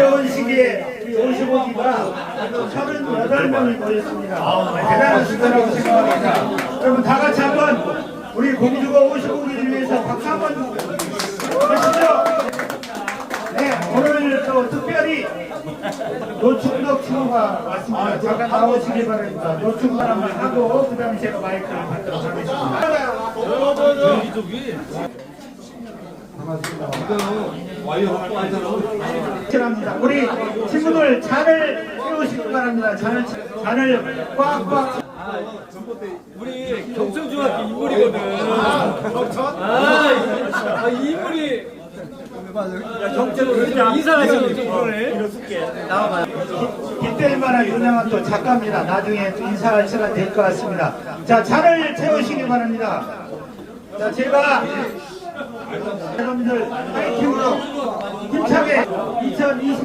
이번 시기에 55기가 38명이 모였습니다. 대단한 숫자라고 생각합니다. 여러분 다 같이 한번 우리 공주가 55기를 위해서 박수 한번 하시죠. 네, 오늘 또 특별히 노충덕 친구가 왔습니다. 잠깐 나오시기 바랍니다. 노충덕 한번 하고 그 다음에 제가 마이크를 받도록 하겠습니다. 실합니다. 우리 친구들 잔을 채우시기 바랍니다. 잔을 잔을 꽉꽉 우리 경천중학교 인물이거든. 아, 아 인물이. 야, 경천으로 인사하시는 분이네. 빗댈 만한 유명한 또 작가입니다. 나중에 또 인사할 시간 될 것 같습니다. 자, 잔을 채우시기 바랍니다. 자, 제가 여러분들 파이팅으로 힘차게 2020